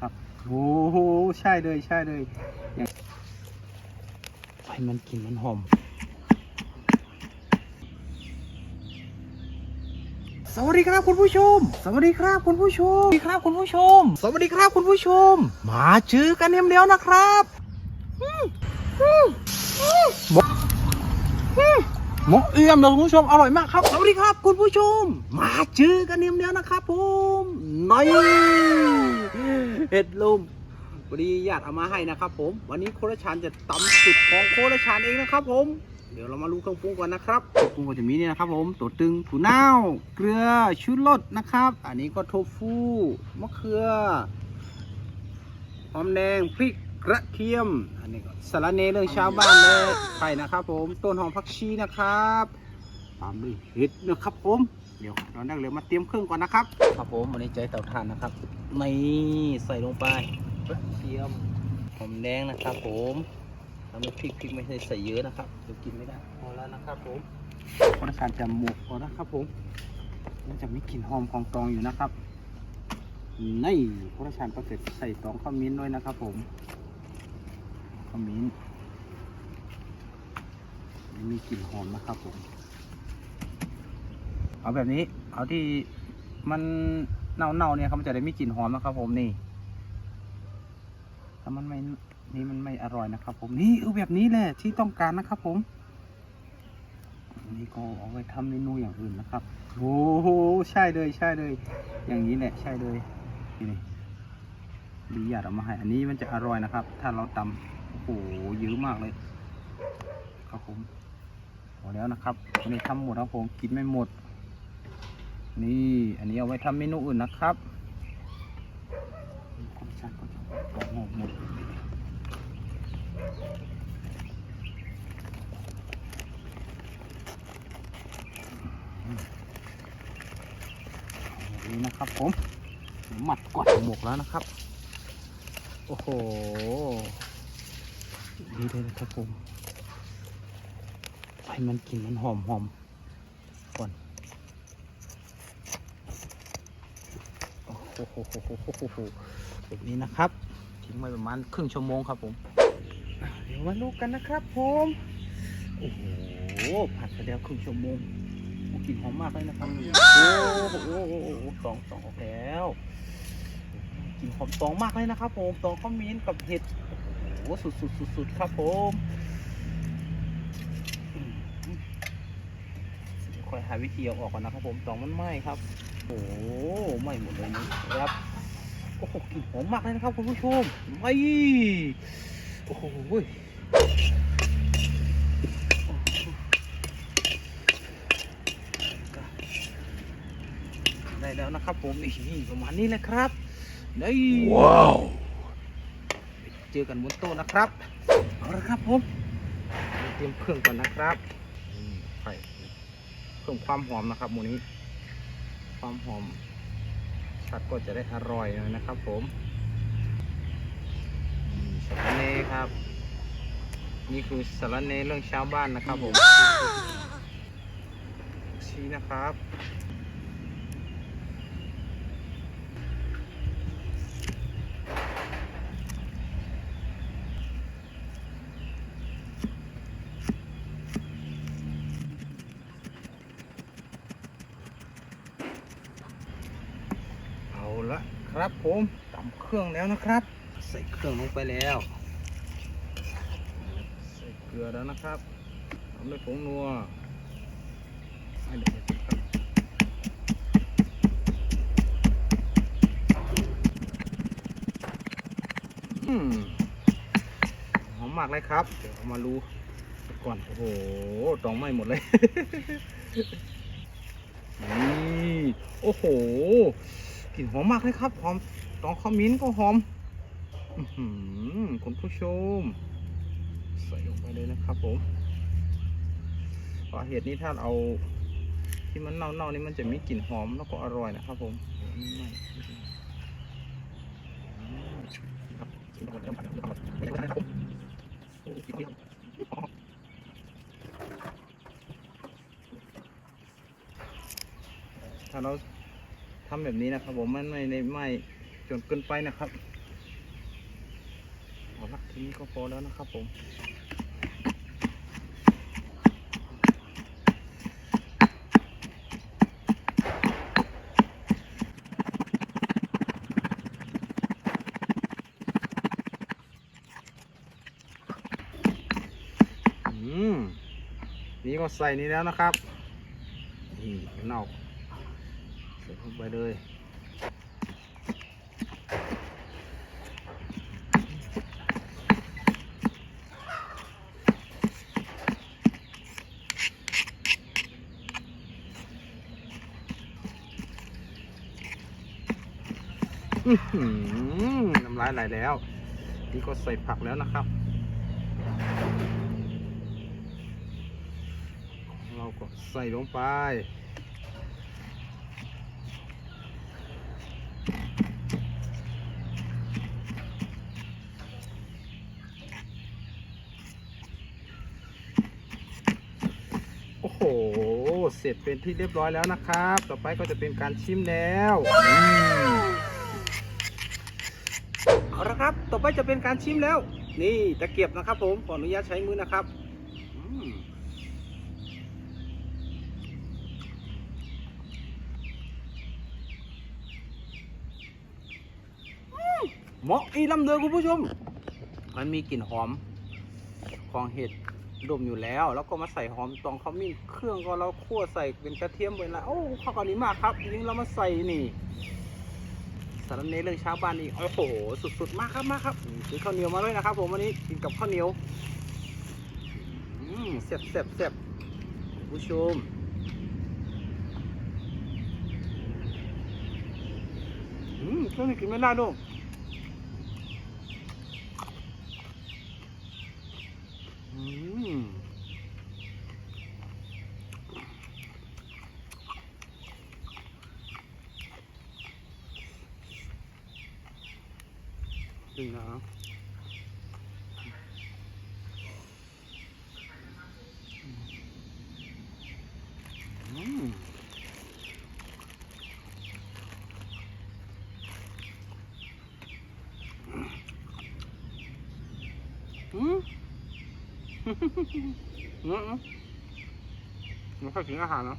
ครับโอ้โหใช่เลยใช่เลยให้มันกลินมันหอมสวัสดีครับคุณผู้ชม สวัสดีครับคุณผู้ชม สวัสดีครับคุณผู้ชม สวัสดีครับคุณผู้ชม มาเจอกันเอ็มเดียวนะครับ อืมอืมอืม หมอเอี่ยมเลยคุณผู้ชมอร่อยมากครับสวัสดีครับ คุณผู้ชม มาเจอกันเอ็มเดียวนะครับผมนี่เห็ดลมวันนี้ญาติเอามาให้นะครับผม วันนี้โคราชานจะตำสุดของโคราชานเองนะครับผม เดี๋ยวเรามารู้เครื่องปรุงก่อนนะครับเครื่องปรุงก็จะมีนี่นะครับผมตัวตึงถั่วเน่าเกลือชูรสนะครับ อันนี้ก็โทฟูมะเขือหอมแดงพริก กระเทียม อันนี้ก็สาระเนเรื่องชาวบ้านเลยไข่นะครับ ผม ต้นหอมผักชีนะครับตามด้วยเห็ดนะครับผม เดี๋ยวเราได้เลยมาเตรียมเครื่องก่อนนะครับ ครับผมอันนี้ใจเตาถ่านนะครับนี่ใส่ลงไปกระเทียมหอมแดงนะครับ ผมทำให้พริกพริกไม่ใช่ใส่เยอะนะครับเดี๋ยวกินไม่ได้พอแล้วนะครับผมพนักงานจะหมกพอนะครับผมมันจะมีกลิ่นหอมของตองอยู่นะครับนี่พนักงานก็เสร็จใส่ตองข้าวมิ้นด้วยนะครับผม ขมิ้นมีกลิ่นหอมนะครับผม เอาแบบนี้ เอาที่มันเน่าๆเนี่ยครับมันจะได้มีกลิ่นหอมนะครับ ผมนี่ ถ้ามันไม่ นี่มันไม่อร่อยนะครับ ผม นี่เออแบบนี้แหละที่ต้องการนะครับ ผม นี่ก็เอาไว้ทำเมนูอย่างอื่นนะครับ โอ้โห ใช่เลย ใช่เลย อย่างนี้แหละ ใช่เลย นี่นี่ดีอยากเอามาให้ อันนี้มันจะอร่อยนะครับ ถ้าเราตำ โอ้โหเยอะมากเลย ครับผมพอแล้วนะครับวันนี้ทำหมดครับผมกินไม่หมด นี่อันนี้เอาไว้ทำเมนูอื่นนะครับคนชาติก็จะบอกหมดหมดนี่นะครับผมหมัดกดหมกแล้วนะครับ โอ้โห ดีเลยนะครับผมให้มันกลินมันหอมหอมก่อนโอ้โหแบบนี้นะครับทิ้งไว้ประมาณครึ่งชั่วโมงครับผมเดี๋ยวมาดูกันนะครับผมโอ้โหผัดไปแล้วครึ่งชั่วโมงกลิ่นหอมมากเลยนะครับโอ้โหสองสองออกแล้วกลิ่นหอมตองมากเลยนะครับผมตองข้าวมิ้นกับเห็ดโอ้โห สุดสุดสุดสุดครับผมคอยหาวิธีเอาออกก่อนนะครับผมตองมันไหม้ครับ โอ้ไหม้หมดเลยนะครับโอ้โหกลิ่นหอมมากเลยนะครับคุณผู้ชมไม่โอ้โหได้แล้วนะครับผมนี่ประมาณนี้แหละครับนี่ว้าว เจอกันบนโต๊ะนะครับเอาละครับผมเตรียมเครื่องก่อนนะครับนี่ไข่เพิ่มความหอมนะครับหมูนี้ ความหอมชัดก็จะได้อร่อยเลยนะครับ ผมนี่สาระเนครับ นี่คือสาระเนเรื่องชาวบ้านนะครับผมชี้นะครับ เอาละ ครับผมตำเครื่องแล้วนะครับ ใส่เครื่องลงไปแล้ว ใส่เกลือแล้วนะครับทำด้วยผงนัวให้เด็กๆครับอืมหอมมากเลยครับ เดี๋ยวเอามาดูก่อน โอ้โหตองไหม้หมดเลยนี่โอ้โหก ลิ่นหอมมากเลยครับหอมตองขมิ้นก็หอมคุณผู้ชม ใส่ลงไปเลยนะครับผมเพราะเห็ดนี้ถ้าเอาที่มันเน่าๆนี่มันจะมีกลิ่นหอมแล้วก็อร่อยนะครับผมถ้าเรา ทำแบบนี้นะครับ ผมมันไม่ได้ไม้จนเกินไปนะครับเอาละทีนี้ก็พอแล้วนะครับ ผมอืมนี่ก็ใส่นี่แล้วนะครับนี่เน่า ส่เข้าไปเลยอื้อหือน้ำลายไหลแล้ว นี่ก็ใส่ผักแล้วนะครับ เราก็ใส่ลงไป โอ้โห เสร็จเป็นที่เรียบร้อยแล้วนะครับ ต่อไปก็จะเป็นการชิมแล้วเอาละครับ ต่อไปจะเป็นการชิมแล้ว นี่ตะเกียบนะครับ ผมขออนุญาตใช้มือนะครับเหมาะอีลำเลยคุณผู้ชม มันมีกลิ่นหอมของเห็ด ดมอยู่แล้ว แล้วก็มาใส่หอมตองขมิ้นเครื่องก็เราคั่วใส่เป็นกระเทียมไปแล้วโอ้เข้ากันนี้มากครับยิ่งเรามาใส่นี่สารเนเรื่องชาวบ้านนี่โอ้โหสุดๆมากครับมากครับซื้อข้าวเหนียวมาด้วยนะครับ ผมวันนี้กินกับข้าวเหนียวอืมแซ่บแซ่บแซ่บผู้ชมอืมเครื่องนี้กินไม่ได้ด้วย อืม จริงนะอืมอืม อืมไม่ค่อยกินอาหารเนาะ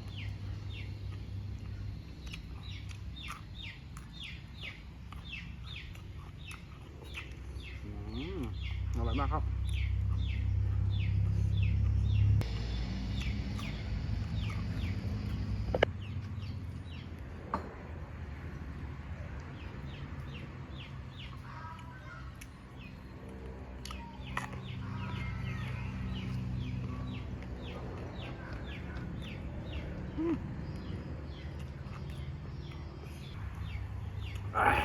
อืมอร่อยมากครับ อ้าย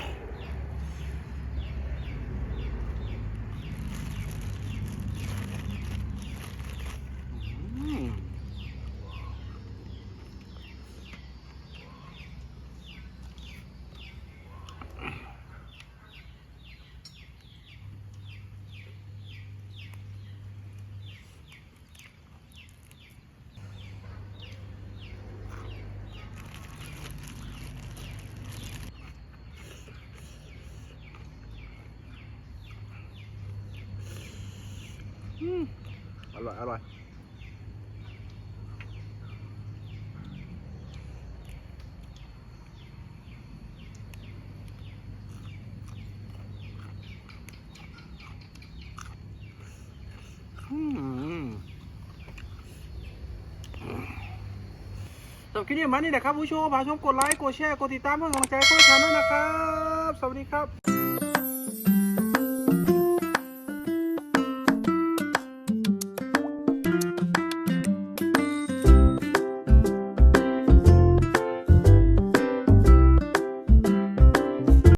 อืม อร่อย อร่อยอืมสำหรับคลิปนี้มานี้แหละครับผู้ชมฝากชมกดไลค์ กดแชร์ กดติดตามเพื่อเป็นกำลังใจให้ช่วยฉันด้วยนะครับ สวัสดีครับ